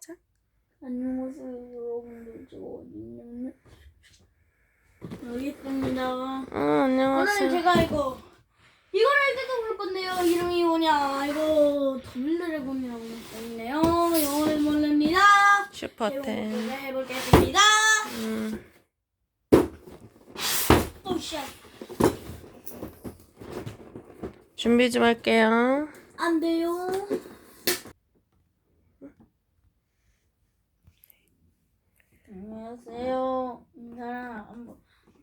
시작. 안녕하세요 여러분들. 저 어디냐면 여기 있습니다. 어, 오늘 안녕하세요. 제가 이거 이거를 뜯어볼 건데요. 이름이 뭐냐? 이거 더블드래곤이라고 써있네요. 영어를 몰랍니다. 슈퍼텐. 음, 오씨야 준비 좀 할게요. 안 돼요 안녕하세요 인사랑 한번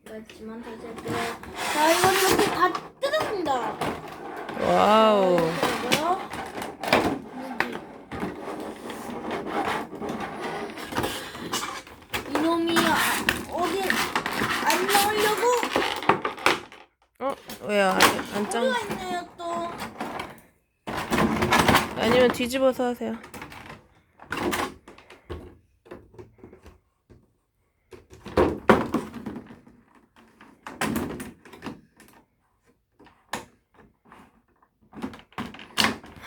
같지만 다시 할게요 자 이거 이렇게 다 뜯었습니다 와우. 이놈이 아- 어디 안 나오려고 어, 왜요? 아직 안 짱? 소리가 있네요 또. 아니면 뒤집어서 하세요.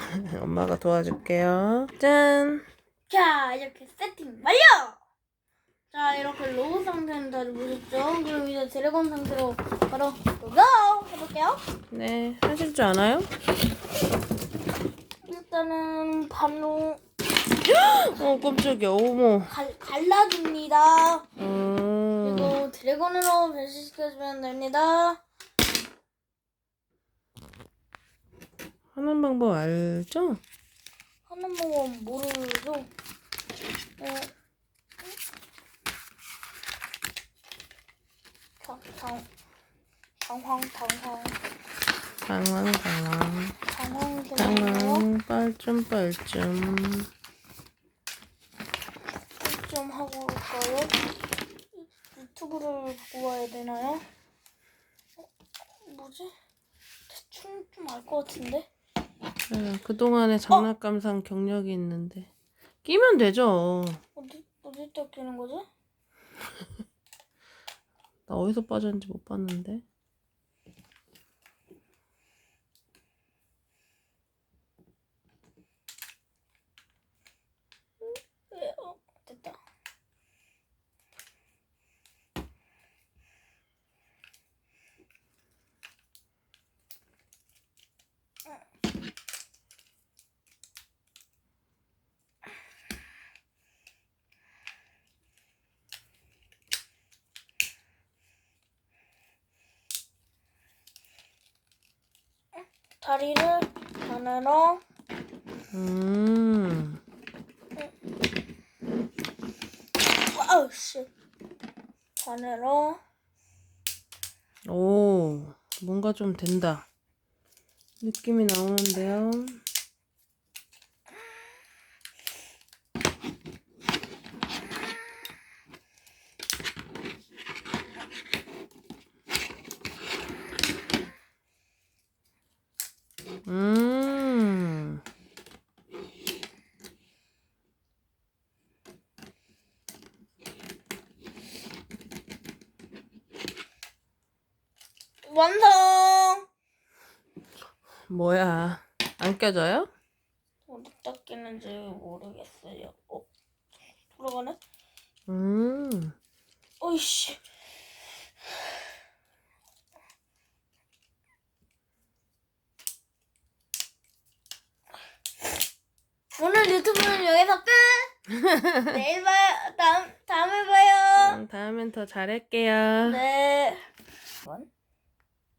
엄마가 도와줄게요. 짠! 자 이렇게 세팅 완료. 자 이렇게 로우 상태는 다들 보셨죠? 그럼 이제 드래곤 상태로 바로 고고 해볼게요. 네, 하실 줄 아나요? 일단은 반로 어, 깜짝이야. 어머. 갈, 갈라줍니다. 음, 그리고 드래곤으로 변신시켜주면 됩니다. 하는 방법 알죠? 하는 방법 모르죠? 네. 당, 당, 당황, 당황, 방황. 당황, 당황. 방황, 빨쯤, 빨쯤. 좀 하고 올까요? 유튜브를 보고 와야 되나요? 어, 뭐지? 대충 좀 알 것 같은데? 아, 그동안에 장난감상 경력이 있는데. 끼면 되죠. 어디, 어디 때 끼는 거지? 나 어디서 빠졌는지 못 봤는데. 왜, 어, 됐다. 다리를 안으로 음, 와우 씨 안으로 오, 뭔가 좀 된다. 느낌이 나오는데요. 음, 완성! 뭐야. 안 껴져요? 어디 닦이는지 모르겠어요. 어? 돌아가네? 음, 어이씨. 오늘 유튜브는 여기서 끝! 내일 봐요. 다음 다음에 봐요. 다음엔 더 잘할게요. 네. 원.